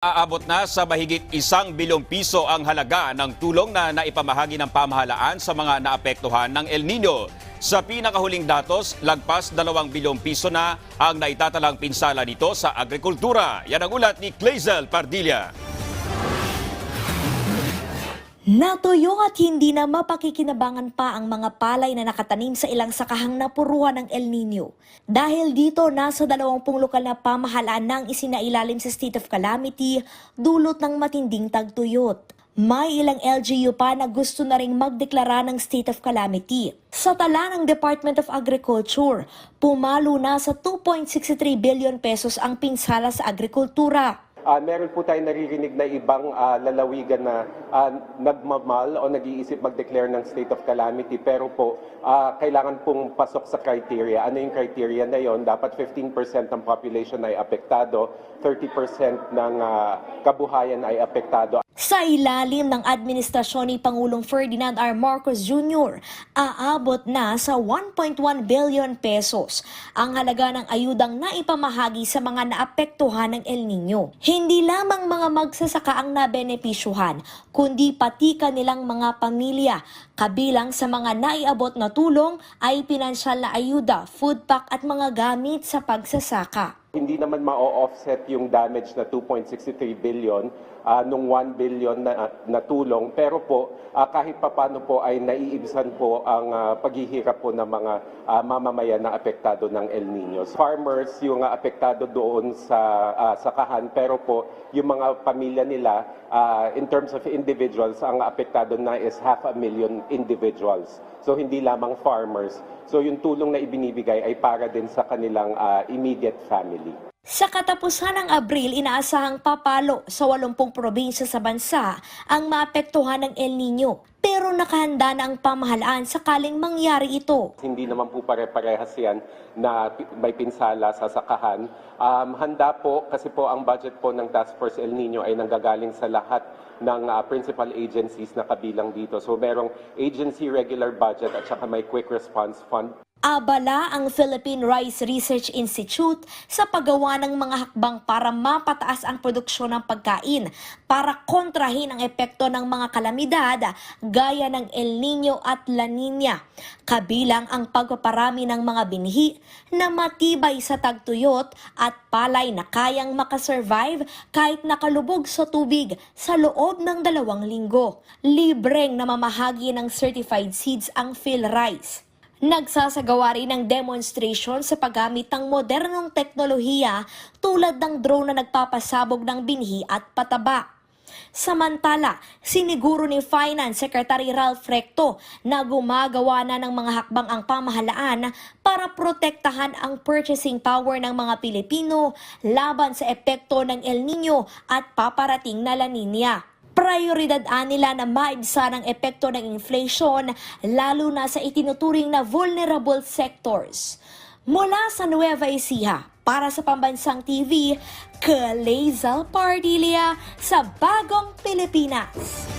Aabot na sa mahigit isang bilyong piso ang halaga ng tulong na naipamahagi ng pamahalaan sa mga naapektuhan ng El Nino. Sa pinakahuling datos, lagpas dalawang bilyong piso na ang naitatalang pinsala nito sa agrikultura. Yan ang ulat ni Clazel Pardilla. Natuyo at hindi na mapakikinabangan pa ang mga palay na nakatanim sa ilang sakahang napuruhan ng El Nino. Dahil dito, nasa 20 lokal na pamahalaan nang isinailalim sa state of calamity dulot ng matinding tagtuyot. May ilang LGU pa na gusto na ring magdeklara ng state of calamity. Sa tala ng Department of Agriculture, pumalo na sa 2.63 billion pesos ang pinsala sa agrikultura. Ah, meron po tayong naririnig na ibang ah, lalawigan na ah, nagmamal o nag-iisip mag-declare ng state of calamity pero po ah, kailangan pong pasok sa criteria. Ano yung criteria na yon? Dapat 15% ng population ay apektado, 30% ng ah, kabuhayan ay apektado. Sa ilalim ng administrasyon ni Pangulong Ferdinand R. Marcos Jr., aabot na sa 1.1 billion pesos ang halaga ng ayudang naipamahagi sa mga naapektuhan ng El Nino. Hindi lamang mga magsasaka ang nabenepisyuhan, kundi pati kanilang mga pamilya. Kabilang sa mga naiabot na tulong ay pinansyal na ayuda, food pack at mga gamit sa pagsasaka. Hindi naman ma-offset yung damage na 2.63 billion ah, nung 1 billion na, na tulong. Pero po, ah, kahit papano po ay naiibsan po ang ah, paghihirap po ng mga ah, mamamayan na apektado ng El Nino. Farmers yung ah, apektado doon sa ah, sakahan, pero po yung mga pamilya nila, ah, in terms of individuals, ang apektado na is half a million individuals. So hindi lamang farmers. So yung tulong na ibinibigay ay para din sa kanilang ah, immediate family. Sa katapusan ng Abril, inaasahang papalo sa 80 probinsya sa bansa ang maapektuhan ng El Nino. Pero nakahanda na ang pamahalaan sakaling mangyari ito. Hindi naman po pare-parehas yan na may pinsala sa sakahan. Um, handa po kasi po ang budget po ng Task Force El Nino ay nanggagaling sa lahat ng ah, principal agencies na kabilang dito. So merong agency regular budget at saka may quick response fund. Abala ang Philippine Rice Research Institute sa paggawa ng mga hakbang para mapataas ang produksyon ng pagkain para kontrahin ang epekto ng mga kalamidad gaya ng El Nino at La Nina. Kabilang ang pagpaparami ng mga binhi na matibay sa tagtuyot at palay na kayang makasurvive kahit nakalubog sa tubig sa loob ng dalawang linggo. Libreng namamahagi ng certified seeds ang Phil Rice. Nagsasagawa rin ng demonstration sa paggamit ng modernong teknolohiya tulad ng drone na nagpapasabog ng binhi at pataba. Samantala, siniguro ni Finance Secretary Ralph Recto na gumagawa na ng mga hakbang ang pamahalaan para protektahan ang purchasing power ng mga Pilipino laban sa epekto ng El Nino at paparating na La Nina. Prioridad nila na maibsa ng epekto ng inflation lalo na sa itinuturing na vulnerable sectors. Mula sa Nueva Ecija, para sa Pambansang TV, Kalezal Pardilia sa Bagong Pilipinas.